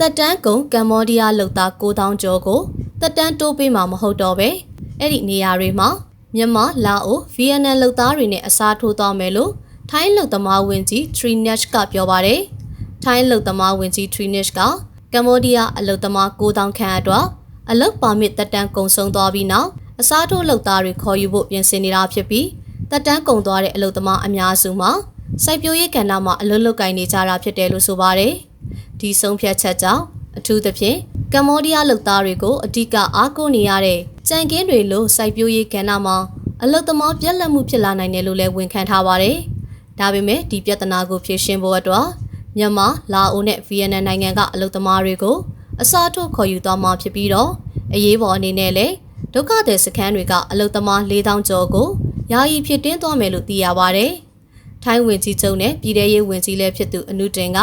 တက်တန်းကုံကမ္ဘောဒီးယားလုံသား9000ကျော်ကိုတက်တန်းတိုးပေးမှာမဟုတ်တော့ပဲအဲ့ဒီနေရာတွေမှာမြန်မာလာအိုဗီယက်နမ်လုံသားတွေနဲ့အစားထိုးသွားမယ်လို့ထိုင်းလုံသမားဝင်ကြီး Trinesh ကပြောပါတယ်ထိုင်းလုံသမားဝင်ကြီး Trinesh ကကမ္ဘောဒီးယားအလုံသမား9000ခန့်အတွက်အလုတ်ပါမစ်တက်တန်းကုံဆုံးသွားပြီးနောက်အစားထိုးလုံသားတွေခေါ်ယူဖို့ပြင်ဆင်နေတာဖြစ်ပြီးတက်တန်းကုံသွားတဲ့အလုံသမားအများစုမှာ စိုက်ပျိုးရေးကဏ္ဍမှာအလုပ်လုပ်ကိုင်နေကြတာဖြစ်တယ်လို့ဆိုပါတယ်။ဒီဆုံးဖြတ်ချက်ကြောင့်အထူးသဖြင့်ကမ္ဘောဒီးယားလုပ်သားတွေကိုအဓိကအားကိုးနေရတဲ့ကြံကင်းတွေလို့စိုက်ပျိုးရေးကဏ္ဍမှာအလုပ်သမားပြက်လက်မှုဖြစ်လာနိုင်တယ်လို့လည်းဝန်ခံထားပါတယ်။ဒါပေမဲ့ဒီပြဿနာကိုဖြေရှင်းဖို့အတွက်မြန်မာ၊လာအိုနဲ့ဗီယက်နမ်နိုင်ငံကအလုပ်သမားတွေကိုအစားထိုးခေါ်ယူသွားမှာဖြစ်ပြီးတော့အရေးပေါ်အနေနဲ့လည်းဒုက္ခသည်စခန်းတွေကအလုပ်သမား4000ကျော်ကိုယာယီဖြစ်တင်းသွားမယ်လို့သိရပါတယ်။ ထိုင်းဝင်ကြီးချုပ်နဲ့ပြည်ထရေးဝင်ကြီးလည်းဖြစ်သူအနုတင်က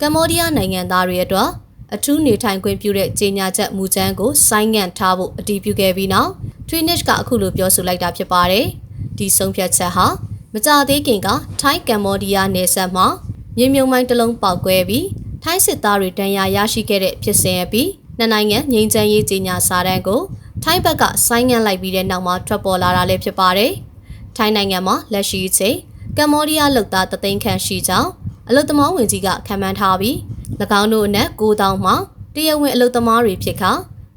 ကမ္ဘောဒီးယားနိုင်ငံသားတွေအတွက်အထူးနေထိုင်ခွင့်ပြုတဲ့ကြေညာချက်မူကြမ်းကိုဆိုင်းငံ့ထားဖို့အတည်ပြုခဲ့ပြီးနောက် Trinish ကအခုလိုပြောဆိုလိုက်တာဖြစ်ပါတယ်။ဒီဆုံးဖြတ်ချက်ဟာမကြသေးခင်ကထိုင်းကမ္ဘောဒီးယားနယ်စပ်မှာမြေမြုံမိုင်းတစ်လုံးပေါက်ကွဲပြီးထိုင်းစစ်သားတွေတန်ရာရရှိခဲ့တဲ့ဖြစ်စဉ်အပြီးနှစ်နိုင်ငံငြိမ်းချမ်းရေးကြေညာစာတမ်းကိုထိုင်းဘက်ကဆိုင်းငံ့လိုက်ပြီးတဲ့နောက်မှာထွက်ပေါ်လာတာလည်းဖြစ်ပါတယ်။ထိုင်းနိုင်ငံမှာလက်ရှိအချိန် ကမ္ဘောဒီးယားလုပ်သားတသိန်းခန့်ရှိကြောင်းအလုသမောင်းဝင်ကြီးကခံမှန်းထားပြီး၎င်းတို့အနက်9000မှာတရားဝင်အလုသမားတွေဖြစ်ခါ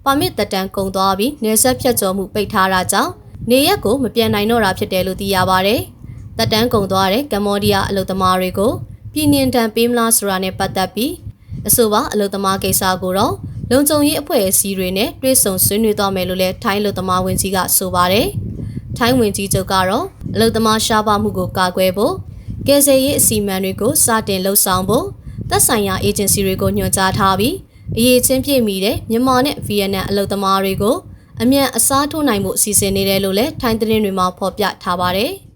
ပါမစ်တက်တန်းကုန်သွားပြီးနေဆက်ဖြတ်ကျော်မှုပိတ်ထားတာကြောင့်နေရက်ကိုမပြန်နိုင်တော့တာဖြစ်တယ်လို့သိရပါတယ်။တက်တန်းကုန်သွားတဲ့ကမ္ဘောဒီးယားအလုသမားတွေကိုပြည်နှင်တန်ပေးမလားဆိုတာနဲ့ပတ်သက်ပြီးအဆိုပါအလုသမားကိစ္စကိုတော့လုံခြုံရေးအဖွဲ့အစည်းတွေနဲ့တွဲဆုံဆွေးနွေးသွားမယ်လို့လည်းထိုင်းလူသမားဝင်ကြီးကဆိုပါတယ်။ထိုင်းဝင်ကြီးချုပ်ကတော့ အလုသမားရှားပါမှုကိုကာကွယ်ဖို့ကယ်ဆယ်ရေးအစီအမံတွေကိုစတင်လှုပ်ဆောင်ဖို့သက်ဆိုင်ရာအေဂျင်စီတွေကိုညွှန်ကြားထားပြီးအရေးချင်းပြည့်မီတဲ့မြန်မာနဲ့ဗီယက်နမ်အလုသမားတွေကိုအမြန်အစားထိုးနိုင်မှုအစီအစဉ်နေတယ်လို့လည်းထိုင်းသတင်းတွေမှာဖော်ပြထားပါတယ်။